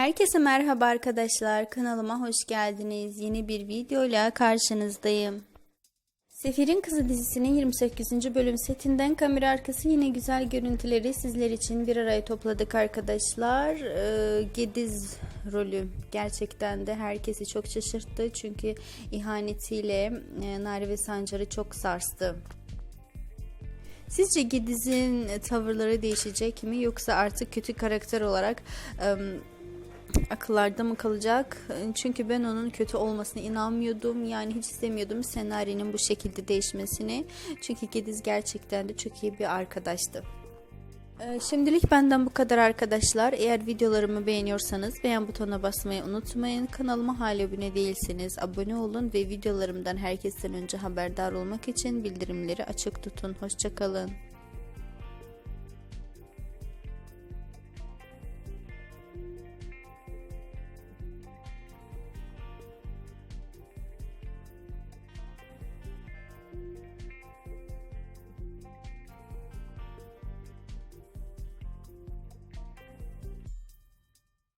Herkese merhaba arkadaşlar. Kanalıma hoş geldiniz. Yeni bir videoyla karşınızdayım. Sefir'in Kızı dizisinin 28. bölüm setinden kamera arkası yine güzel görüntüleri sizler için bir araya topladık arkadaşlar. Ee, Gediz rolü gerçekten de herkesi çok şaşırttı. Çünkü ihanetiyle e, Nari ve Sancar'ı çok sarstı. Sizce Gediz'in tavırları değişecek mi yoksa artık kötü karakter olarak ım, akıllarda mı kalacak? Çünkü ben onun kötü olmasına inanmıyordum. Yani hiç istemiyordum senaryonun bu şekilde değişmesini. Çünkü Gediz gerçekten de çok iyi bir arkadaştı. Ee, Şimdilik benden bu kadar arkadaşlar. Eğer videolarımı beğeniyorsanız beğen butonuna basmayı unutmayın. Kanalıma hala abone değilseniz abone olun ve videolarımdan herkesten önce haberdar olmak için bildirimleri açık tutun. Hoşçakalın.